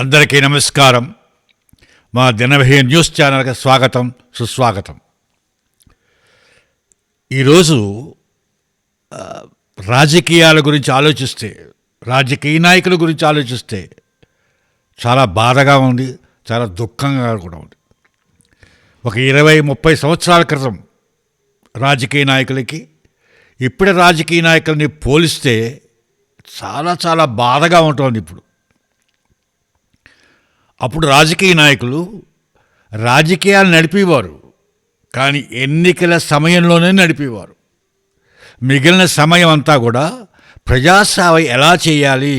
అందరికీ నమస్కారం. మా దినభయ న్యూస్ ఛానల్కి స్వాగతం సుస్వాగతం. ఈరోజు రాజకీయాల గురించి ఆలోచిస్తే రాజకీయ నాయకుల గురించి ఆలోచిస్తే చాలా బాధగా ఉంది చాలా దుఃఖంగా కూడా ఉంది. ఒక ఇరవై ముప్పై సంవత్సరాల క్రితం రాజకీయ నాయకులకి ఇప్పుడే రాజకీయ నాయకుల్ని పోలిస్తే చాలా చాలా బాధగా ఉంటుంది ఇప్పుడు. అప్పుడు రాజకీయ నాయకులు రాజకీయాలు నడిపేవారు కానీ ఎన్నికల సమయంలోనే నడిపేవారు. మిగిలిన సమయం అంతా కూడా ప్రజాసేవ ఎలా చేయాలి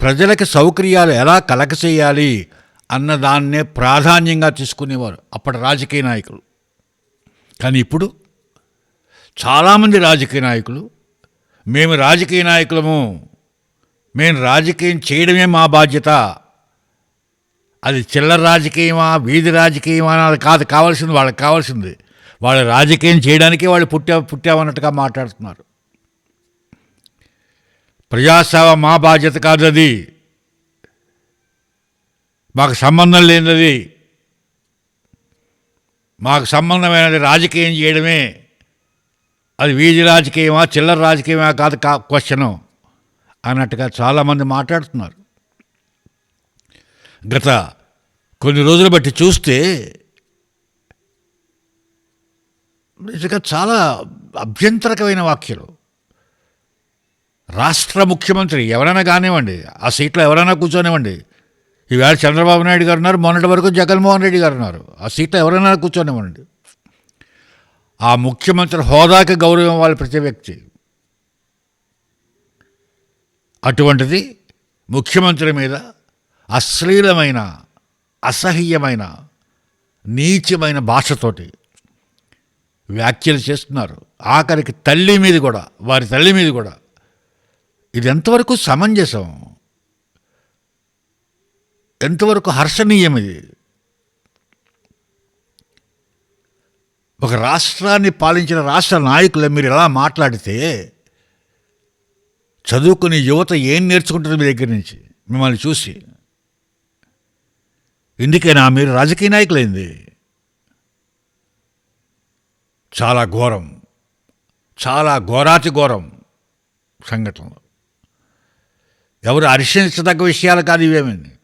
ప్రజలకు సౌకర్యాలు ఎలా కలగచేయాలి అన్న దాన్నే ప్రాధాన్యంగా తీసుకునేవారు అప్పటి రాజకీయ నాయకులు. కానీ ఇప్పుడు చాలామంది రాజకీయ నాయకులు మేము రాజకీయ నాయకులము మేము రాజకీయం చేయడమే మా బాధ్యత అది చిల్లర రాజకీయమా వీధి రాజకీయమా అది కాదు కావాల్సింది వాళ్ళకి కావాల్సింది. వాళ్ళు రాజకీయం చేయడానికి వాళ్ళు పుట్టా పుట్టామన్నట్టుగా మాట్లాడుతున్నారు. ప్రజాసేవ మా బాధ్యత కాదు అది మాకు సంబంధం లేనిది. మాకు సంబంధమైనది రాజకీయం చేయడమే. అది వీధి రాజకీయమా చిల్లర రాజకీయమా కాదు కా క్వశ్చను అన్నట్టుగా చాలామంది మాట్లాడుతున్నారు. గత కొన్ని రోజులు బట్టి చూస్తే నిజంగా చాలా అభ్యంతరకమైన వాక్యాలు రాష్ట్ర ముఖ్యమంత్రి ఎవరైనా కానివ్వండి ఆ సీట్లో ఎవరైనా కూర్చోనివ్వండి ఈవేళ చంద్రబాబు నాయుడు గారు ఉన్నారు మొన్నటి వరకు జగన్మోహన్ రెడ్డి గారు ఉన్నారు ఆ సీట్లో ఎవరైనా కూర్చోనివ్వండి. ఆ ముఖ్యమంత్రి హోదాకి గౌరవం ఇవ్వాలి ప్రతి వ్యక్తి. అటువంటిది ముఖ్యమంత్రి మీద అశ్లీలమైన అసహ్యమైన నీచమైన భాషతోటి వ్యాఖ్యలు చేస్తున్నారు. ఆఖరికి తల్లి మీద కూడా వారి తల్లి మీద కూడా. ఇది ఎంతవరకు సమంజసం? ఎంతవరకు హర్షణీయం ఇది? ఒక రాష్ట్రాన్ని పాలించిన రాష్ట్ర నాయకులు మీరు ఎలా మాట్లాడితే చదువుకునే యువత ఏం నేర్చుకుంటుంది మీ దగ్గర నుంచి? మిమ్మల్ని చూసి. ఎందుకైనా మీరు రాజకీయ నాయకులైంది. చాలా ఘోరం. చాలా ఘోరాతి ఘోరం సంఘటనలు. ఎవరు హర్షించదగ్గ విషయాలు కాదు ఇవేమైంది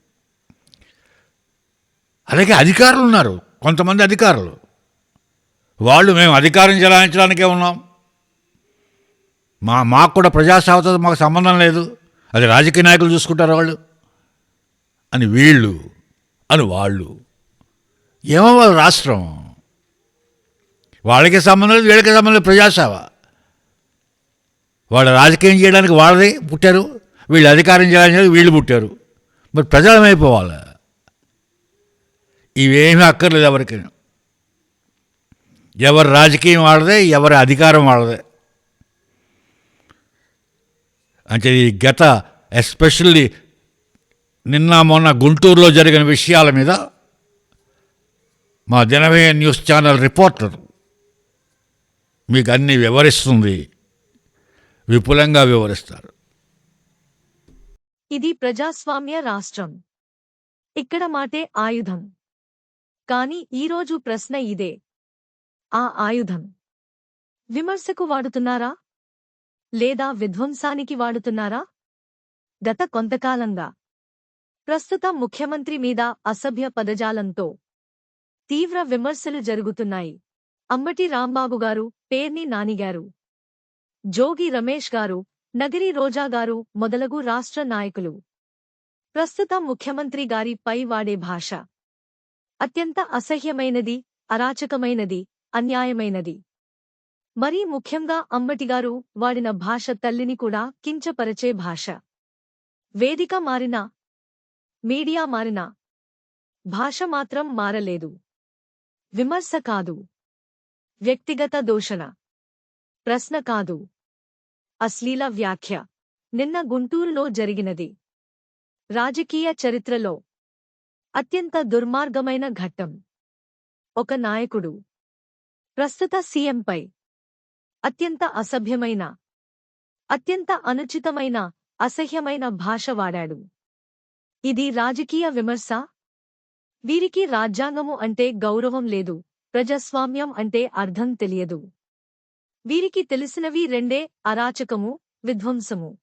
అలాగే అధికారులు ఉన్నారు. కొంతమంది అధికారులు. వాళ్ళు మేము అధికారం చెలాయించడానికే ఉన్నాం. మా మాకు కూడా ప్రజాసేవతో మాకు సంబంధం లేదు. అది రాజకీయ నాయకులు చూసుకుంటారు వాళ్ళు. అని వీళ్ళు అని వాళ్ళు. ఏమో వాళ్ళ రాష్ట్రం. వాళ్ళకి సంబంధం లేదు వీళ్ళకి సంబంధం ప్రజాసేవ. వాళ్ళు రాజకీయం చేయడానికి వాళ్ళదే పుట్టారు వీళ్ళు అధికారం చేయడానికి వీళ్ళు పుట్టారు. మరి ప్రజలమైపోవాలి ఇవేమీ అక్కర్లేదు ఎవరికి. ఎవరి రాజకీయం వాళ్ళదే ఎవరి అధికారం వాళ్ళదే. అంటే ఈ గత ఎస్పెషల్లీ నిన్న మొన్న గుంటూరులో జరిగిన విషయాల మీద మా దినవే న్యూస్ ఛానల్ రిపోర్టర్ మీకు అన్ని వివరిస్తుంది. విపులంగా వివరిస్తారు. ఇది ప్రజాస్వామ్య రాష్ట్రం. ఇక్కడ మాటే ఆయుధం. కానీ ఈరోజు ప్రశ్న ఇదే. ఆ ఆయుధం. విమర్శకు వాడుతున్నారా? లేదా విధ్వంసానికి వాడుతున్నారా? గత కొంతకాలంగా. ప్రస్తుత ముఖ్యమంత్రి మీద అసభ్య పదజాలంతో తీవ్ర విమర్శలు జరుగుతున్నాయి. అంబటి రాంబాబు గారు పేర్ని నానిగారు. జోగి రమేష్ గారు నగిరి రోజా గారు మొదలగు రాష్ట్ర నాయకులు. ప్రస్తుత ముఖ్యమంత్రి గారి పై వాడే భాష. అత్యంత అసహ్యమైనది అరాచకమైనది అన్యాయమైనది. మరీ ముఖ్యంగా అంబటిగారు వాడిన భాష తల్లిని కూడా కించపరచే భాష. వేదిక మారినా మీడియా మారినా భాష మాత్రం మారలేదు. విమర్శ కాదు. వ్యక్తిగత దూషణ. ప్రశ్న కాదు. అశ్లీల వ్యాఖ్య. నిన్న గుంటూరులో జరిగినది. రాజకీయ చరిత్రలో అత్యంత దుర్మార్గమైన ఘట్టం. ఒక నాయకుడు. ప్రస్తుత సీఎంపై అత్యంత అసభ్యమైన అత్యంత అనుచితమైన అసహ్యమైన భాష వాడాడు. ఇది రాజకీయ విమర్శ? వీరికి రాజ్యాంగము అంటే గౌరవం లేదు ప్రజాస్వామ్యం అంటే అర్థం తెలియదు. వీరికి తెలిసినవి రెండే అరాచకము విధ్వంసము.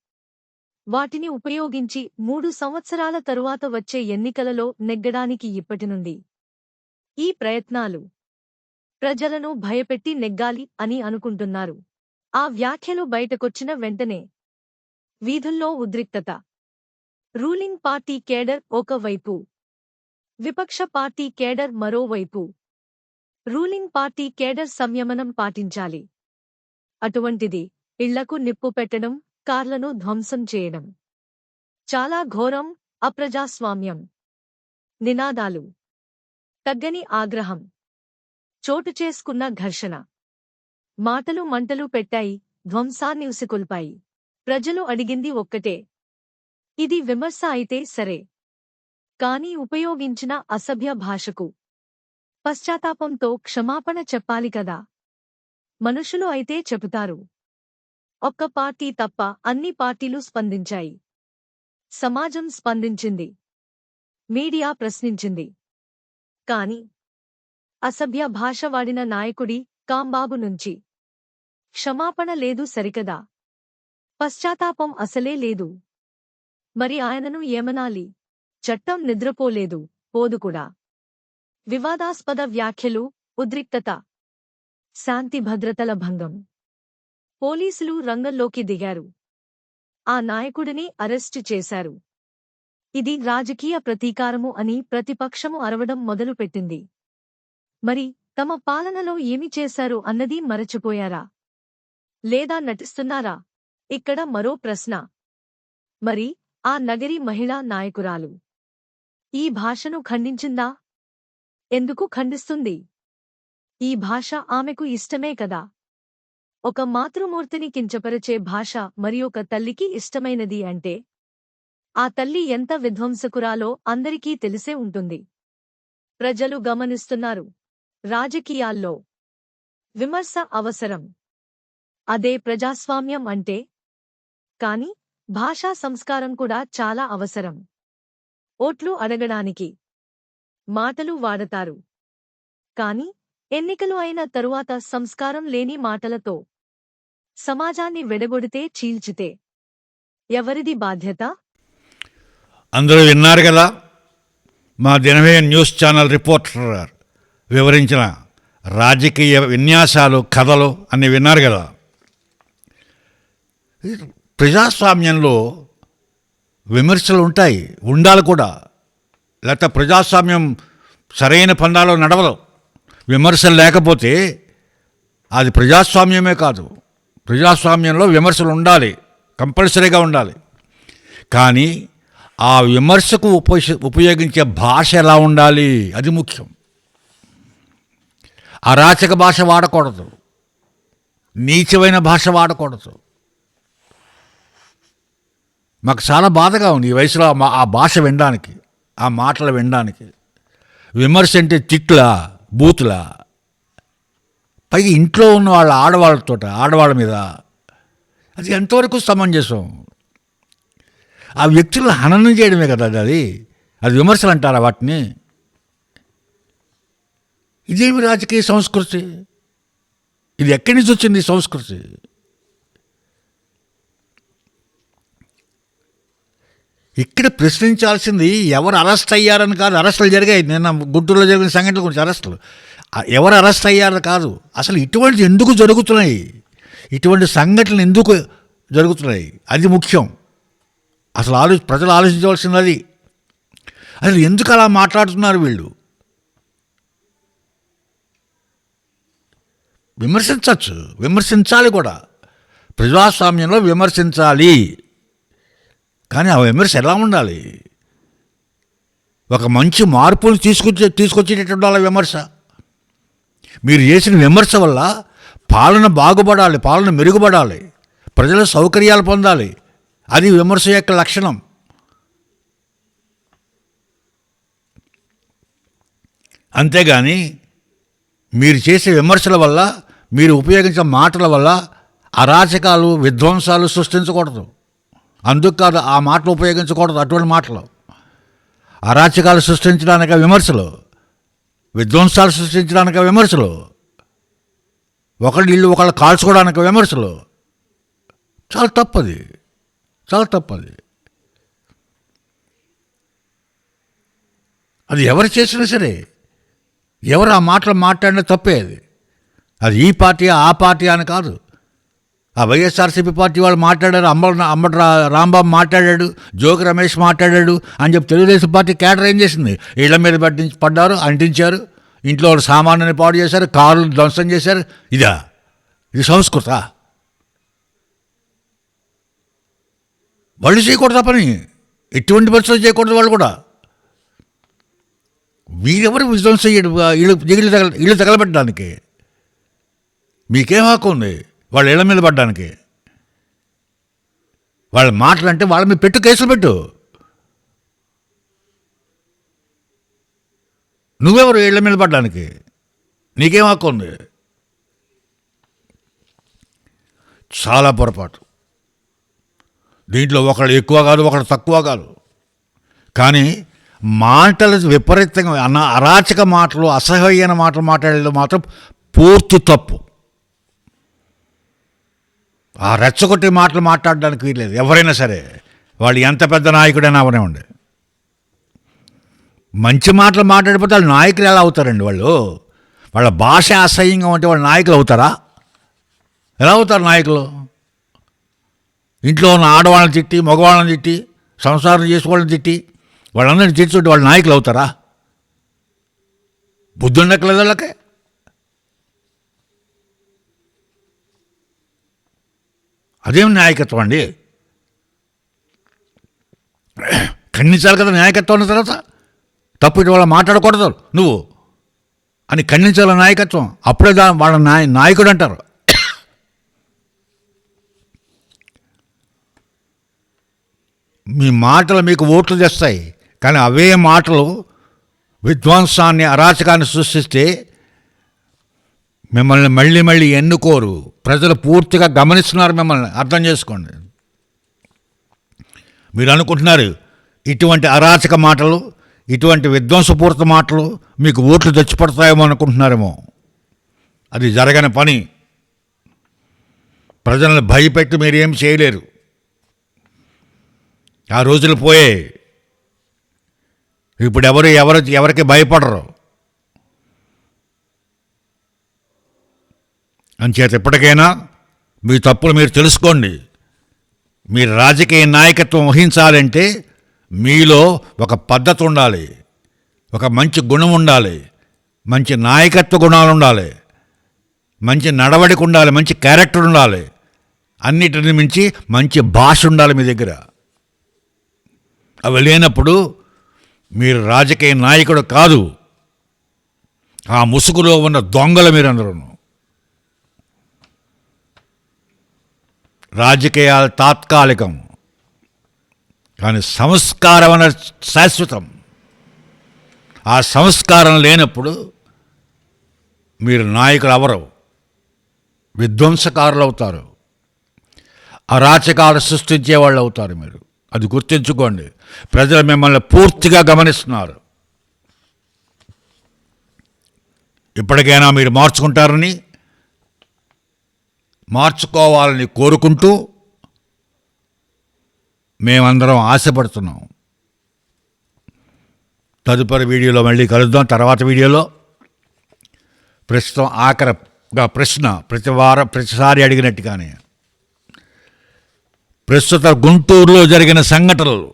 వాటిని ఉపయోగించి మూడు సంవత్సరాల తరువాత వచ్చే ఎన్నికలలో నెగ్గడానికి ఇప్పటినుండి ఈ ప్రయత్నాలు ప్రజలను భయపెట్టి నెగ్గాలి అని అనుకుంటున్నారు. ఆ వ్యాఖ్యలు బయటకొచ్చిన వెంటనే వీధుల్లో ఉద్రిక్తత. రూలింగ్ పార్టీ కేడర్ ఒకవైపు. విపక్ష పార్టీ కేడర్ మరోవైపు. రూలింగ్ పార్టీ కేడర్ సంయమనం పాటించాలి. అటువంటిది ఇళ్ళకు నిప్పు పెట్టడం కార్లను ధ్వంసం చేయడం. చాలా ఘోరం అప్రజాస్వామ్యం. నినాదాలు. తగ్గని ఆగ్రహం. చోటు చేసుకున్న ఘర్షణ. మాటలు మంటలు పెట్టాయి ధ్వంసాన్ని ఉసికొల్పాయి. ప్రజలు అడిగింది ఒక్కటే ఇది విమర్శ అయితే సరే. కాని ఉపయోగించిన అసభ్య భాషకు. పశ్చాత్తాపంతో క్షమాపణ చెప్పాలి కదా. మనుషులు అయితే చెబుతారు. ఒక్క పార్టీ తప్ప అన్ని పార్టీలు స్పందించాయి. సమాజం స్పందించింది. మీడియా ప్రశ్నించింది. కాని అసభ్య భాష వాడిన నాయకుడి కాంబాబు నుంచి. క్షమాపణ లేదు సరికదా. పశ్చాత్తాపం అసలే లేదు. మరి ఆయనను ఏమనాలి? చట్టం నిద్రపోలేదు పోదు కూడా. వివాదాస్పద వ్యాఖ్యలు ఉద్రిక్తత. శాంతి భద్రతల భంగం. పోలీసులు రంగంలోకి దిగారు. ఆ నాయకుడిని అరెస్టు చేశారు. ఇది రాజకీయ ప్రతీకారము అని ప్రతిపక్షము అరవడం మొదలుపెట్టింది. మరి తమ పాలనలో ఏమి చేశారు అన్నది మరచిపోయారా? లేదా నటిస్తున్నారా? ఇక్కడ మరో ప్రశ్న. మరి ఆ నగరి మహిళా నాయకురాలు. ఈ భాషను ఖండించిందా? ఎందుకు ఖండిస్తుంది? ఈ భాష ఆమెకు ఇష్టమే కదా? ఒక మాతృమూర్తిని కించపరిచే భాష మరి ఒక తల్లికి ఇష్టమైనది అంటే? ఆ తల్లి ఎంత విధ్వంసకురాలో అందరికీ తెలిసే ఉంటుంది. ప్రజలు గమనిస్తున్నారు. రాజకీయాల్లో విమర్శ అవసరం. అదే ప్రజాస్వామ్యం అంటే? కాని భాషా సంస్కారం కూడా చాలా అవసరం. ఓట్లు అడగడానికి మాటలు వాడతారు. కాని ఎన్నికలు అయిన తరువాత సంస్కారం లేని మాటలతో సమాజాన్ని వెడగొడితే చీల్చితే ఎవరిది బాధ్యత? అందరూ విన్నారు కదా మా దినవే న్యూస్ ఛానల్ రిపోర్టర్ వివరించిన రాజకీయ విన్యాసాలు కథలు అన్నీ విన్నారు కదా. ప్రజాస్వామ్యంలో విమర్శలు ఉంటాయి ఉండాలి కూడా. లేకపోతే ప్రజాస్వామ్యం సరైన పందాలో నడవదు. విమర్శలు లేకపోతే అది ప్రజాస్వామ్యమే కాదు. ప్రజాస్వామ్యంలో విమర్శలు ఉండాలి కంపల్సరీగా ఉండాలి. కానీ ఆ విమర్శకు ఉపయోగించే భాష ఎలా ఉండాలి? అది ముఖ్యం. అరాచక భాష వాడకూడదు. నీచమైన భాష వాడకూడదు. మాకు చాలా బాధగా ఉంది ఈ వయసులో ఆ మా- ఆ భాష వినడానికి ఆ మాటలు వినడానికి. విమర్శ అంటే తిట్లా బూతులా. పైగా ఇంట్లో ఉన్న వాళ్ళ ఆడవాళ్ళతో ఆడవాళ్ళ మీద అది ఎంతవరకు సమంజసం? ఆ వ్యక్తులను హననం చేయడమే కదా అది అది. అది విమర్శలు అంటారా వాటిని? ఇదేమి రాజకీయ సంస్కృతి? ఇది ఎక్కడి నుంచి వచ్చింది సంస్కృతి? ఇక్కడ ప్రశ్నించాల్సింది ఎవరు అరెస్ట్ అయ్యారని కాదు అరెస్టులు జరిగాయి. నిన్న గుంటూరులో జరిగిన సంఘటనల గురించి అరెస్టులు. ఎవరు అరెస్ట్ అయ్యారని కాదు. అసలు ఇటువంటి ఎందుకు జరుగుతున్నాయి? ఇటువంటి సంఘటనలు ఎందుకు జరుగుతున్నాయి? అది ముఖ్యం. అసలు ఆలో ప్రజలు ఆలోచించవలసింది అది అసలు ఎందుకు అలా మాట్లాడుతున్నారు వీళ్ళు? విమర్శించవచ్చు. విమర్శించాలి కూడా. ప్రజాస్వామ్యంలో విమర్శించాలి. కానీ ఆ విమర్శ ఎలా ఉండాలి. ఒక మంచి మార్పులు తీసుకొచ్చే తీసుకొచ్చేటట్టు ఉండాలి విమర్శ. మీరు చేసిన విమర్శ వల్ల పాలన బాగుపడాలి పాలన మెరుగుపడాలి ప్రజల సౌకర్యాలు పొందాలి. అది విమర్శ యొక్క లక్షణం. అంతేగాని మీరు చేసే విమర్శల వల్ల మీరు ఉపయోగించే మాటల వల్ల అరాచకాలు విధ్వంసాలు సృష్టించకూడదు. అందుకు కాదు ఆ మాటలు ఉపయోగించకూడదు అటువంటి మాటలు. అరాచకాలు సృష్టించడానికి విమర్శలు విధ్వంసాలు సృష్టించడానికి విమర్శలు ఒకళ్ళు ఇల్లు ఒకళ్ళు కాల్చుకోవడానికి విమర్శలు. చాలా తప్పది చాలా తప్పది. అది ఎవరు చేసినా సరే ఎవరు ఆ మాటలు మాట్లాడినా తప్పే అది. అది ఈ పార్టీ ఆ పార్టీ అని కాదు. ఆ వైఎస్ఆర్సీపీ పార్టీ వాళ్ళు మాట్లాడారు అంబ అంబట రాంబాబు మాట్లాడాడు జోగి రమేష్ మాట్లాడాడు అని చెప్పి తెలుగుదేశం పార్టీ కేటర్ ఏం చేసింది? ఇళ్ళ మీద పట్టించి పడ్డారు అంటించారు ఇంట్లో వాళ్ళ సామాన్యాన్ని పాడు చేశారు కార్లు ధ్వంసం చేశారు. ఇదా? ఇది సంస్కృత. వాళ్ళు చేయకూడదు పని? ఎటువంటి పరిస్థితులు చేయకూడదు వాళ్ళు కూడా. వీరెవరు విధ్వంసం ఇళ్ళు ఇళ్ళు తగల ఇళ్ళు తగలబెట్టడానికి? మీకేం హక్కు ఉంది? వాళ్ళ ఇళ్ళ మీద పడ్డానికి. వాళ్ళ మాటలు అంటే వాళ్ళ మీద పెట్టు కేసులు పెట్టు. నువ్వెవరు ఇళ్ళ మీద పడ్డానికి? నీకేం హక్కు ఉంది? చాలా పొరపాటు. దీంట్లో ఒకళ్ళు ఎక్కువ కాదు ఒకళ్ళు తక్కువ కాదు. కానీ మాటలు విపరీతంగా అన్న అరాచక మాటలు అసహ్యమైన మాటలు మాట్లాడేది మాత్రం పూర్తి తప్పు. ఆ రెచ్చగొట్టి మాటలు మాట్లాడడానికి వీల్లేదు ఎవరైనా సరే వాళ్ళు ఎంత పెద్ద నాయకుడైనా అవనివ్వండి. మంచి మాటలు మాట్లాడిపోతే వాళ్ళు నాయకులు ఎలా అవుతారండి వాళ్ళు? వాళ్ళ భాష అసహ్యంగా ఉంటే వాళ్ళు నాయకులు అవుతారా? ఎలా అవుతారు నాయకులు? ఇంట్లో ఉన్న ఆడవాళ్ళని తిట్టి మగవాళ్ళని తిట్టి సంసారం చేసుకోవాలని తిట్టి వాళ్ళందరినీ తిట్టుకుంటే వాళ్ళు నాయకులు అవుతారా? బుద్ధి ఉండట్లేదు వాళ్ళకి? అదేం నాయకత్వం అండి? ఖండించాలి కదా నాయకత్వం ఉన్న తర్వాత? తప్పు ఇటు వాళ్ళ మాట్లాడకూడదు నువ్వు. అని ఖండించాలి నాయకత్వం. అప్పుడే దా వాళ్ళ నాయ నాయకుడు అంటారు. మీ మాటలు మీకు ఓట్లు తెస్తాయి. కానీ అవే మాటలు విధ్వంసాన్ని అరాచకాన్ని సృష్టిస్తే మిమ్మల్ని మళ్ళీ మళ్ళీ ఎన్నుకోరు. ప్రజలు పూర్తిగా గమనిస్తున్నారు మిమ్మల్ని. అర్థం చేసుకోండి. మీరు అనుకుంటున్నారు ఇటువంటి అరాచక మాటలు ఇటువంటి విధ్వంసపూరిత మాటలు మీకు ఓట్లు తెచ్చిపడతాయేమో అనుకుంటున్నారేమో. అది జరగని పని. ప్రజలను భయపెట్టి మీరు ఏమి చేయలేరు. ఆ రోజులు పోయే ఇప్పుడు ఎవరు ఎవరు ఎవరికి భయపడరు. అంచేత ఇప్పటికైనా మీ తప్పులు మీరు తెలుసుకోండి. మీరు రాజకీయ నాయకత్వం వహించాలంటే మీలో ఒక పద్ధతి ఉండాలి. ఒక మంచి గుణం ఉండాలి. మంచి నాయకత్వ గుణాలు ఉండాలి. మంచి నడవడిక ఉండాలి. మంచి క్యారెక్టర్ ఉండాలి. అన్నిటిని మించి మంచి భాష ఉండాలి మీ దగ్గర. అవి లేనప్పుడు మీరు రాజకీయ నాయకుడు కాదు. ఆ ముసుగులో ఉన్న దొంగలు మీరందరూ రాజకీయాలు తాత్కాలికం కానీ సంస్కారం అన్న శాశ్వతం. ఆ సంస్కారం లేనప్పుడు మీరు నాయకులు అవరు విధ్వంసకారులు అవుతారు. అరాచకాలు సృష్టించే వాళ్ళు అవుతారు మీరు. అది గుర్తుంచుకోండి. ప్రజలు మిమ్మల్ని పూర్తిగా గమనిస్తున్నారు. ఇప్పటికైనా మీరు మార్చుకుంటారని మార్చుకోవాలని కోరుకుంటూ మేమందరం ఆశపడుతున్నాం. తదుపరి వీడియోలో మళ్ళీ కలుద్దాం. తర్వాత వీడియోలో ప్రస్తుతం ఆఖరిగా ప్రశ్న ప్రతి వారం ప్రతిసారి అడిగినట్టుగానే. ప్రస్తుత గుంటూరులో జరిగిన సంఘటనలు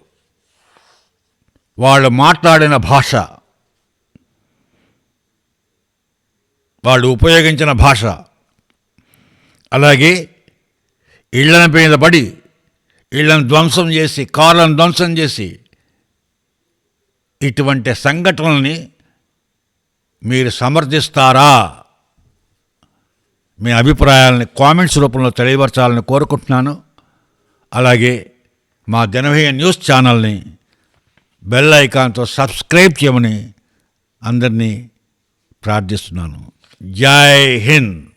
వాళ్ళు మాట్లాడిన భాష వాళ్ళు ఉపయోగించిన భాష అలాగే ఇళ్ళ మీద పడి ఇళ్ళను ధ్వంసం చేసి కార్లను ధ్వంసం చేసి ఇటువంటి సంఘటనల్ని మీరు సమర్థిస్తారా? మీ అభిప్రాయాలని కామెంట్స్ రూపంలో తెలియపరచాలని కోరుకుంటున్నాను. అలాగే మా జనభయ న్యూస్ ఛానల్ని బెల్ ఐకాన్తో సబ్స్క్రైబ్ చేయమని అందరినీ ప్రార్థిస్తున్నాను. జై హింద్!